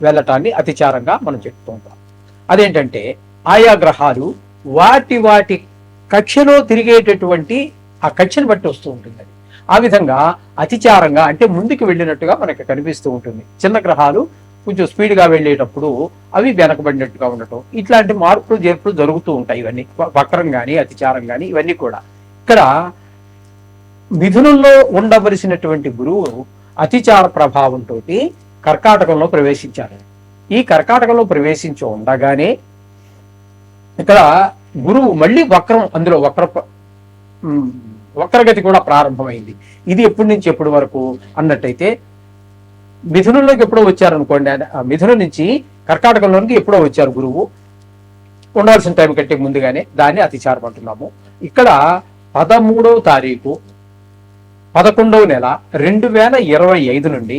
వెళ్ళటాన్ని అతిచారంగా మనం చెప్తూ ఉంటాం అదేంటంటే ఆయా గ్రహాలు వాటి వాటి కక్షలో తిరిగేటటువంటి ఆ కక్షను బట్టి వస్తూ ఉంటుంది అది. ఆ విధంగా అతిచారంగా అంటే ముందుకు వెళ్ళినట్టుగా మనకి కనిపిస్తూ ఉంటుంది. చిన్న గ్రహాలు కొంచెం స్పీడ్గా వెళ్ళేటప్పుడు అవి వెనకబడినట్టుగా ఉండటం ఇట్లాంటి మార్పులు చేర్పులు జరుగుతూ ఉంటాయి ఇవన్నీ. వక్రం కానీ అతిచారం కానీ ఇవన్నీ కూడా. ఇక్కడ మిథునంలో ఉండవలసినటువంటి గురువు అతిచార ప్రభావంతో కర్కాటకంలో ప్రవేశించారు. ఈ కర్కాటకంలో ప్రవేశించి ఉండగానే ఇక్కడ గురువు మళ్ళీ వక్రం అందులో వక్ర వక్రగతి కూడా ప్రారంభమైంది. ఇది ఎప్పటి నుంచి ఎప్పటి వరకు అన్నట్టయితే మిథునంలోకి ఎప్పుడో వచ్చారనుకోండి మిథునం నుంచి కర్కాటకంలోనికి ఎప్పుడో వచ్చారు గురువు. ఉండాల్సిన టైం కంటే ముందుగానే దాన్ని అతిచారం అంటున్నాము. ఇక్కడ పదమూడవ తారీఖు పదకొండవ నెల రెండు వేల ఇరవై ఐదు నుండి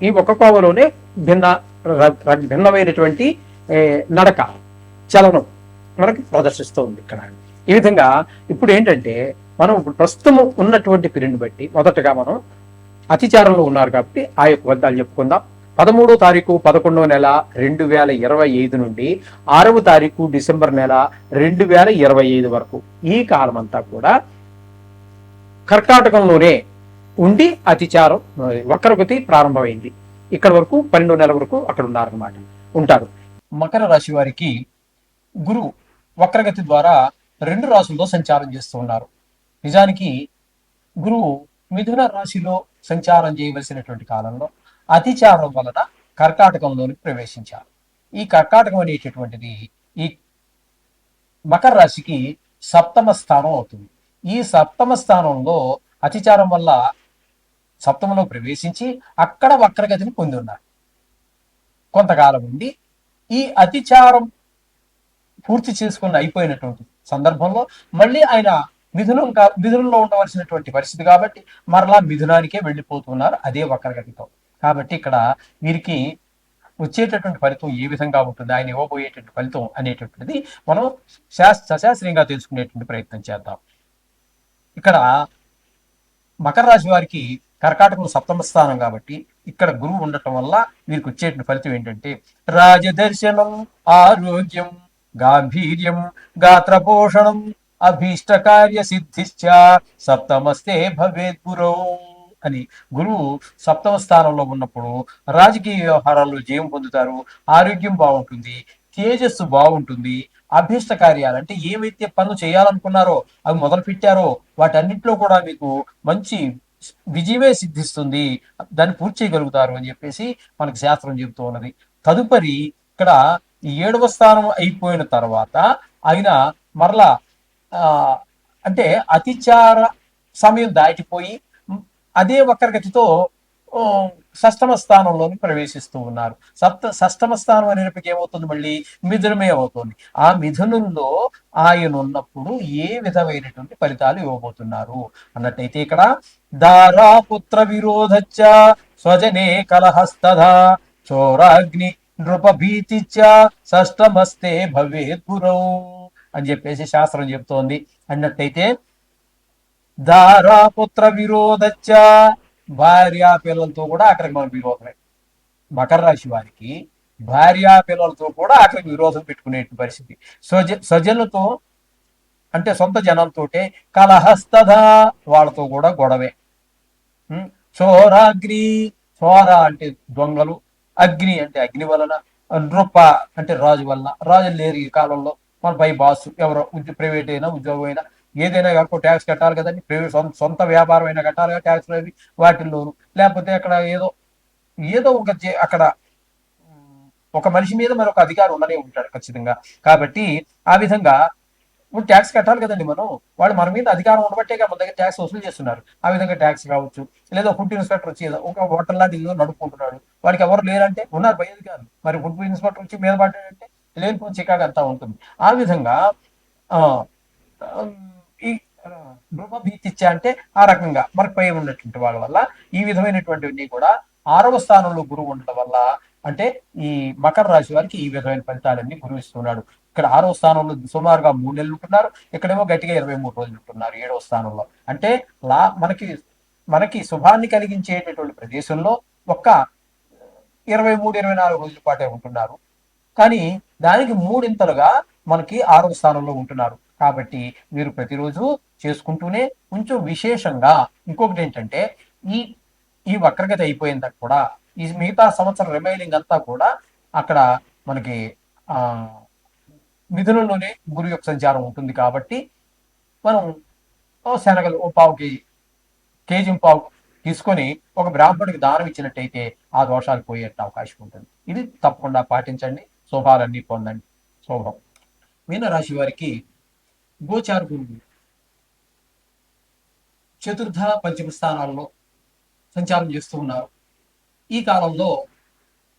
ఈ ఒక కోవలోనే భిన్న భిన్నమైనటువంటి నడక చలనం మనకి ప్రదర్శిస్తుంది ఇక్కడ. ఈ విధంగా ఇప్పుడు ఏంటంటే మనం ఇప్పుడు ప్రస్తుతం ఉన్నటువంటి పీరియడ్ని బట్టి మొదటగా మనం అతిచారంలో ఉన్నారు కాబట్టి ఆ యొక్క వద్దాలు చెప్పుకుందాం. పదమూడో తారీఖు పదకొండవ నెల రెండు వేల ఇరవై ఐదు నుండి ఆరవ తారీఖు డిసెంబర్ నెల రెండు వేల ఇరవై ఐదు వరకు ఈ కాలం అంతా కూడా కర్కాటకంలోనే ఉండి అతిచారం వక్రగతి ప్రారంభమైంది. ఇక్కడ వరకు పన్నెండు నెలల వరకు అక్కడ ఉన్నారన్నమాట. ఉంటారు. మకర రాశి వారికి గురువు వక్రగతి ద్వారా రెండు రాశుల్లో సంచారం చేస్తూ ఉన్నారు. నిజానికి గురువు మిథున రాశిలో సంచారం చేయవలసినటువంటి కాలంలో అతిచారం వలన కర్కాటకంలోనికి ప్రవేశించారు. ఈ కర్కాటకం అనేటటువంటిది ఈ మకర రాశికి సప్తమ స్థానం అవుతుంది. ఈ సప్తమ స్థానంలో అతిచారం వల్ల సప్తమలో ప్రవేశించి అక్కడ వక్రగతిని పొంది ఉన్నారు కొంతకాలం ఉండి ఈ అతిచారం పూర్తి చేసుకుని అయిపోయినటువంటి సందర్భంలో మళ్ళీ ఆయన మిథునం కా మిథునంలో ఉండవలసినటువంటి పరిస్థితి కాబట్టి మరలా మిథునానికే వెళ్ళిపోతున్నారు అదే వక్రగతితో. కాబట్టి ఇక్కడ వీరికి వచ్చేటటువంటి ఫలితం ఏ విధంగా ఉంటుంది ఆయన ఇవ్వబోయేటువంటి ఫలితం అనేటటువంటిది మనం శాస్త్ర సశాస్త్రీయంగా తెలుసుకునేటువంటి ప్రయత్నం చేద్దాం. ఇక్కడ మకర రాశి వారికి కర్కాటకం సప్తమ స్థానం కాబట్టి ఇక్కడ గురువు ఉండటం వల్ల వీరికి వచ్చేటువంటి ఫలితం ఏంటంటే రాజదర్శనం ఆరోగ్యం గాంభీర్యం గాత్రపోషణం అభీష్ట కార్య సిద్ధిశ్చ సప్తమస్తే భవేద్ గురో అని గురువు సప్తమ స్థానంలో ఉన్నప్పుడు రాజకీయ వ్యవహారాల్లో జయం పొందుతారు ఆరోగ్యం బాగుంటుంది తేజస్సు బాగుంటుంది అభీష్ట కార్యాలు అంటే ఏమైతే పనులు చేయాలనుకున్నారో అవి మొదలు పెట్టారో వాటన్నింటిలో కూడా మీకు మంచి విజయమే సిద్ధిస్తుంది. దాన్ని పూర్తి చేయగలుగుతారు అని చెప్పేసి మనకు శాస్త్రం చెబుతూ ఉన్నది. తదుపరి ఇక్కడ ఈ ఏడవ స్థానం అయిపోయిన తర్వాత ఆయన మరలా ఆ, అంటే అతిచార సమయం దాటిపోయి అదే వక్రగతితో షష్టమ స్థానంలోని ప్రవేశిస్తూ ఉన్నారు. సప్త షష్టమ స్థానం అనేటప్పటికి ఏమవుతుంది మళ్ళీ? మిథునమే అవుతుంది. ఆ మిథునంలో ఆయన ఉన్నప్పుడు ఏ విధమైనటువంటి ఫలితాలు ఇవ్వబోతున్నారు? అన్నట్టయితే ఇక్కడ దారా పుత్ర విరోధచ్చ స్వజనే కలహస్తథా చోరాగ్ని నృపభీతిచ్చ షష్టమస్తే భవేద్ గురౌ అని చెప్పేసి శాస్త్రం చెప్తోంది. అన్నట్టయితే దారాపుత్ర విరోధచ్చ భార్య పిల్లలతో కూడా అక్కడికి మన విరోధమే. మకర రాశి వారికి భార్య పిల్లలతో కూడా అక్కడికి విరోధం పెట్టుకునే పరిస్థితి. స్వజ స్వజనులతో అంటే సొంత జనంతోటే కలహస్తధ వాళ్ళతో కూడా గొడవే. ఉం? చోరాగ్ని చోర అంటే దొంగలు అగ్ని అంటే అగ్ని వలన నృప అంటే రాజు వలన రాజు లేరు ఈ కాలంలో. మన పై బాస్ ఎవరో ప్రైవేట్ అయినా ఉద్యోగం అయినా ఏదైనా కాకపోతే ట్యాక్స్ కట్టాలి కదండి. సొంత వ్యాపారం అయినా కట్టాలి ట్యాక్స్ అవి వాటిల్లోను లేకపోతే అక్కడ ఏదో ఏదో ఒక అక్కడ ఒక మనిషి మీద మరొక అధికారం ఉండనే ఉంటాడు ఖచ్చితంగా. కాబట్టి ఆ విధంగా ఇప్పుడు ట్యాక్స్ కట్టాలి కదండి మనం. వాళ్ళు మన మీద అధికారం ఉండబట్టే మన దగ్గర ట్యాక్స్ వసూలు చేస్తున్నారు. ఆ విధంగా ట్యాక్స్ కావచ్చు. లేదా ఫుడ్ ఇన్స్పెక్టర్ వచ్చి ఒక హోటల్ లాంటి ఏదో నడుపుకుంటున్నాడు. వాడికి ఎవరు లేరంటే ఉన్నారు పై అధికారులు. మరి ఫుడ్ ఇన్స్పెక్టర్ వచ్చి మీద పడ్డాడంటే లేనిపోయిన చికాకు అంతా ఉంటుంది. ఆ విధంగా ఆ ఉమ్, అంటే ఆ రకంగా. మనకు పై ఉన్నటువంటి వాళ్ళ వల్ల ఈ విధమైనటువంటివన్నీ కూడా ఆరవ స్థానంలో గురువు ఉండడం వల్ల అంటే ఈ మకర రాశి వారికి ఈ విధమైన ఫలితాలన్నీ గురువు ఇస్తున్నాడు. ఇక్కడ ఆరవ స్థానంలో సుమారుగా మూడు నెలలు ఉంటున్నారు. ఇక్కడేమో గట్టిగా ఇరవై మూడు రోజులు ఉంటున్నారు ఏడవ స్థానంలో. అంటే లా మనకి మనకి శుభాన్ని కలిగించేటటువంటి ప్రదేశంలో ఒక్క ఇరవై మూడు ఇరవై నాలుగు రోజుల పాటే ఉంటున్నారు. కానీ దానికి మూడింతలుగా మనకి ఆరవ స్థానంలో ఉంటున్నారు. కాబట్టి మీరు ప్రతిరోజు చేసుకుంటూనే కొంచెం విశేషంగా ఇంకొకటి ఏంటంటే ఈ ఈ వక్రగతి అయిపోయిందా కూడా ఈ మిగతా సంవత్సరం రిమైనింగ్ అంతా కూడా అక్కడ మనకి ఆ మిథునంలోనే గురు యొక్క సంచారం ఉంటుంది కాబట్టి మనం ఓ శనగలు ఓ పావుకి కేజీ కేజీ పావు తీసుకొని ఒక బ్రాహ్మణుడికి దానం ఇచ్చినట్టయితే ఆ దోషాలు పోయే అవకాశం ఉంటుంది. ఇది తప్పకుండా పాటించండి. శుభాలన్నీ పొందండి. శుభం. మీనరాశి వారికి గోచార గురువు చతుర్థ పంచమ స్థానాల్లో సంచారం చేస్తూ ఉన్నారు. ఈ కాలంలో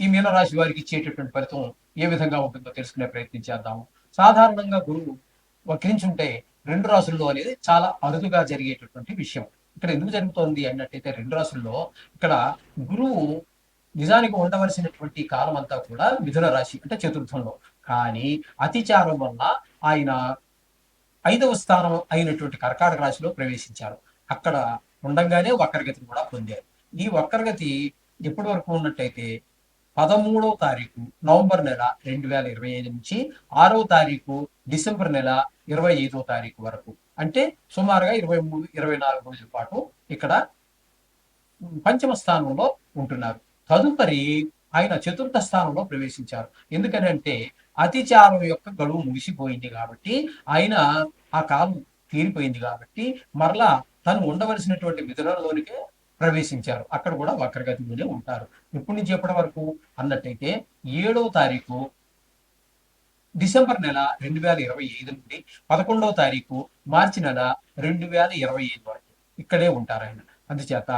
ఈ మీనరాశి వారికి ఇచ్చేటటువంటి ఫలితం ఏ విధంగా ఉంటుందో తెలుసుకునే ప్రయత్నం చేద్దాము. సాధారణంగా గురువు వక్రించుంటే రెండు రాసుల్లో అనేది చాలా అరుదుగా జరిగేటటువంటి విషయం. ఇక్కడ ఎందుకు జరుగుతోంది అన్నట్టయితే రెండు రాసుల్లో ఇక్కడ గురువు నిజానికి ఉండవలసినటువంటి కాలం అంతా కూడా మిథున రాశి అంటే చతుర్థంలో. కానీ అతిచారం వల్ల ఆయన ఐదవ స్థానం అయినటువంటి కర్కాటక రాశిలో ప్రవేశించారు. అక్కడ ఉండంగానే వక్రగతిని కూడా పొందారు. ఈ వక్రగతి ఎప్పటి వరకు ఉన్నట్టయితే పదమూడవ తారీఖు నవంబర్ నెల రెండు వేల ఇరవై ఐదు నుంచి ఆరవ తారీఖు డిసెంబర్ నెల ఇరవై ఐదో తారీఖు వరకు. అంటే సుమారుగా ఇరవై మూడు ఇరవై నాలుగు రోజుల పాటు ఇక్కడ పంచమ స్థానంలో ఉంటున్నారు. తదుపరి ఆయన చతుర్థ స్థానంలో ప్రవేశించారు. ఎందుకనంటే అతిచారం యొక్క గడువు ముగిసిపోయింది కాబట్టి ఆయన ఆ కాలం తీరిపోయింది కాబట్టి మరలా తను ఉండవలసినటువంటి మిథునంలోనికే ప్రవేశించారు. అక్కడ కూడా వక్రగతిలోనే ఉంటారు. ఎప్పటి నుంచి ఎప్పటి వరకు? అన్నట్టయితే ఏడవ తారీఖు డిసెంబర్ నెల రెండు వేల ఇరవై ఐదు నుండి పదకొండవ తారీఖు మార్చి నెల రెండు వేల ఇరవై ఐదు వరకు ఇక్కడే ఉంటారు ఆయన. అందుచేత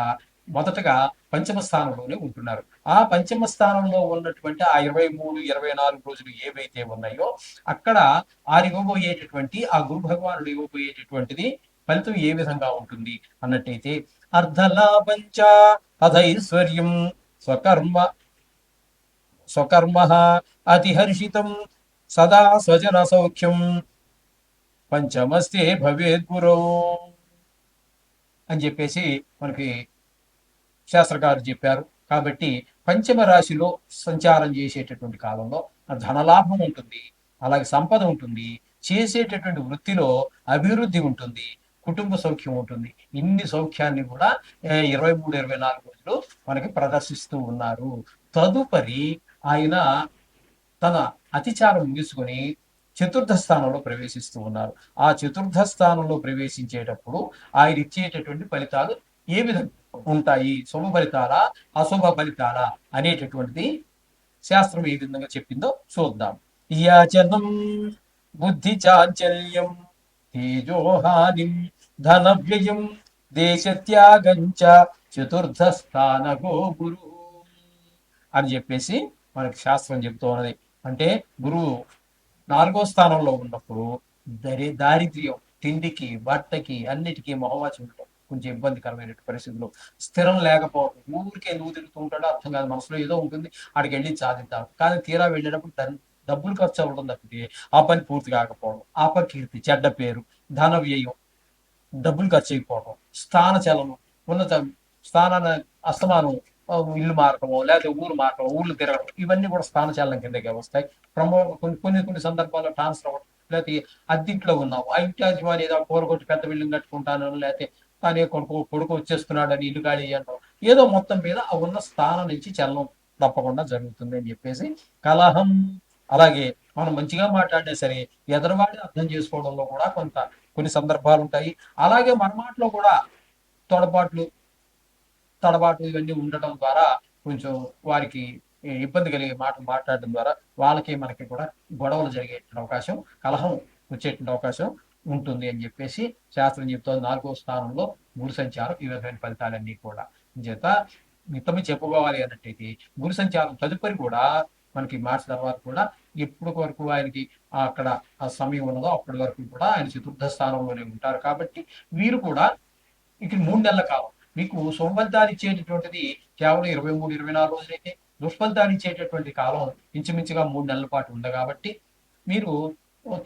మొదటగా పంచమ స్థానంలోనే ఉంటున్నారు. ఆ పంచమ స్థానంలో ఉన్నటువంటి ఆ ఇరవై మూడు ఇరవై నాలుగు రోజులు ఏవైతే ఉన్నాయో అక్కడ ఆ ఇవ్వబోయేటటువంటి ఆ గురు భగవానుడు ఇవ్వబోయేటటువంటిది ఫలితం ఏ విధంగా ఉంటుంది అన్నట్టయితే అర్ధలాభంచ అధైశ్వర్యం స్వకర్మ స్వకర్మ అతిహర్షితం సదా స్వజన సౌఖ్యం. పంచమస్తే భవేద్ గురో అని చెప్పేసి మనకి శాస్త్రకారు చెప్పారు. కాబట్టి పంచమ రాశిలో సంచారం చేసేటటువంటి కాలంలో ధనలాభం ఉంటుంది. అలాగే సంపద ఉంటుంది. చేసేటటువంటి వృత్తిలో అభివృద్ధి ఉంటుంది. కుటుంబ సౌఖ్యం ఉంటుంది. ఇన్ని సౌఖ్యాన్ని కూడా ఇరవై మూడు ఇరవై నాలుగు రోజులు మనకి ప్రదర్శిస్తూ ఉన్నారు. తదుపరి ఆయన తన అతిచారం ముగించుకొని చతుర్థ స్థానంలో ప్రవేశిస్తూ ఉన్నారు. ఆ చతుర్థ స్థానంలో ప్రవేశించేటప్పుడు ఆయన ఇచ్చేటటువంటి ఫలితాలు ఏ విధంగా ఉంటాయి? శుభ ఫలితాలా అశుభ ఫలితాలా అనేటటువంటిది శాస్త్రం ఏ విధంగా చెప్పిందో చూద్దాం. యాచనం బుద్ధి చాంచల్యం తేజోహాని ధన వ్యయం దేశత్యాగంచ చతుర్థ స్థానగో గురు అని చెప్పేసి మనకి శాస్త్రం చెప్తూ ఉన్నది. అంటే గురువు నాలుగో స్థానంలో ఉన్నప్పుడు దరి దారిద్ర్యం తిండికి బట్టకి అన్నిటికీ మొహవాచి ఉండటం. కొంచెం ఇబ్బందికరమైన పరిస్థితులు. స్థిరం లేకపోవడం ఊరికే ఎందుకు తిరుగుతూ ఉంటాడో అర్థం కాదు. మనసులో ఏదో ఉంటుంది. అక్కడికి వెళ్ళి సాధిద్దాం. కానీ తీరా వెళ్ళేటప్పుడు డబ్బులు ఖర్చు అవ్వడం తప్పితే ఆ పని పూర్తి కాకపోవడం అపకీర్తి చెడ్డ పేరు ధన వ్యయం డబ్బులు ఖర్చు అయిపోవడం స్థాన చలనం ఉన్నత స్థానాన్ని అస్తమానం ఇల్లు మారటము లేకపోతే ఊరు మారటం ఊళ్ళు తిరగడం ఇవన్నీ కూడా స్థాన చలనం కిందకే వస్తాయి. ప్రమో కొన్ని కొన్ని కొన్ని సందర్భాల్లో ట్రాన్స్ఫర్ అవ్వడం లేకపోతే అద్దెంట్లో ఉన్నావు ఆ ఇంటి యజమాని ఏదో కూరగొట్టి పెద్ద బిల్డింగ్ కట్టుకుంటాను లేకపోతే తనే కొడుకు కొడుకు వచ్చేస్తున్నాడు అని ఇల్లు ఖాళీ చేయడం. ఏదో మొత్తం మీద ఆ ఉన్న స్థానం నుంచి చలనం తప్పకుండా జరుగుతుంది అని చెప్పేసి కలహం. అలాగే మనం మంచిగా మాట్లాడినా సరే ఎదరవాడి అర్థం చేసుకోవడంలో కూడా కొంత కొన్ని సందర్భాలు ఉంటాయి. అలాగే మన మాటలో కూడా తొడబాట్లు తడబాటు ఇవన్నీ ఉండటం ద్వారా కొంచెం వారికి ఇబ్బంది కలిగే మాటలు మాట్లాడడం ద్వారా వాళ్ళకి మనకి కూడా గొడవలు జరిగే అవకాశం కలహం వచ్చేటువంటి అవకాశం ఉంటుంది అని చెప్పేసి శాస్త్రం చెప్తోంది. నాలుగో స్థానంలో గురు సంచారం ఈ విధమైన ఫలితాలన్నీ కూడా. చేత మితమి చెప్పుకోవాలి అన్నట్టయితే గురు సంచారం తదుపరి కూడా మనకి మార్చి తర్వాత కూడా ఎప్పుడు వరకు ఆయనకి అక్కడ ఆ సమయం ఉన్నదో అప్పటి వరకు కూడా ఆయన చతుర్థ స్థానంలోనే ఉంటారు. కాబట్టి వీరు కూడా ఇక మూడు నెలల కాలం మీకు సోమఫలితాలు ఇచ్చేటటువంటిది కేవలం ఇరవై మూడు ఇరవై నాలుగు రోజులైతే దుష్ఫలితాలు ఇచ్చేటటువంటి కాలం ఇంచుమించుగా మూడు నెలల పాటు ఉంది. కాబట్టి మీరు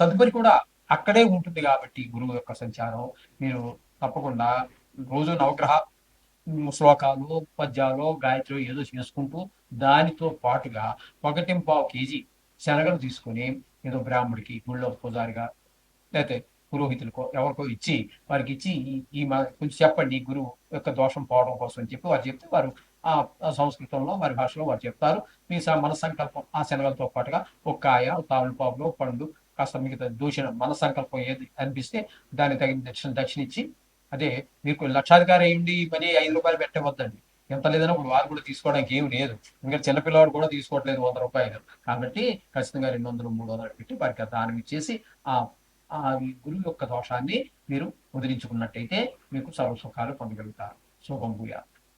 తదుపరి కూడా అక్కడే ఉంటుంది కాబట్టి గురువు యొక్క సంచారం. మీరు తప్పకుండా రోజు నవగ్రహ శ్లోకాలు పద్యాలు గాయత్రి ఏదో చేసుకుంటూ దానితో పాటుగా ఒకటి పావు కేజీ శనగలు తీసుకొని ఏదో బ్రాహ్మడికి గుళ్ళో పూజారిగా లేకపోతే పురోహితులకో ఎవరికో ఇచ్చి వారికి ఇచ్చి ఈ- ఈ మా- కొంచెం చెప్పండి గురువు యొక్క దోషం పోవడం కోసం అని చెప్పి వారు చెప్తే వారు ఆ సంస్కృతంలో వారి భాషలో వారు చెప్తారు. మీ స- మన సంకల్పం ఆ శనగలతో పాటుగా ఒక కాయ తామలపాకులు పండు కాస్త మిగతా దూషణ మన సంకల్పం ఏది అనిపిస్తే దానికి తగిన దక్షిణ దక్షిణ ఇచ్చి అదే మీకు లక్షాధికారి అయ్యండి మనీ ఐదు రూపాయలు పెట్టవద్దండి. ఎంత లేదన్నా ఇప్పుడు వారు కూడా తీసుకోవడానికి ఏమి లేదు. ఇంకా చిన్నపిల్లవాడు కూడా తీసుకోవట్లేదు వంద రూపాయలు. కాబట్టి ఖచ్చితంగా రెండు వందలు మూడు వందలు పెట్టి వారికి దానం ఇచ్చేసి ఆ ఆ గురువు యొక్క దోషాన్ని మీరు వదిలించుకున్నట్టయితే మీకు సర్వ సుఖాలు పొందగలుగుతారు. శుభం భూయాలు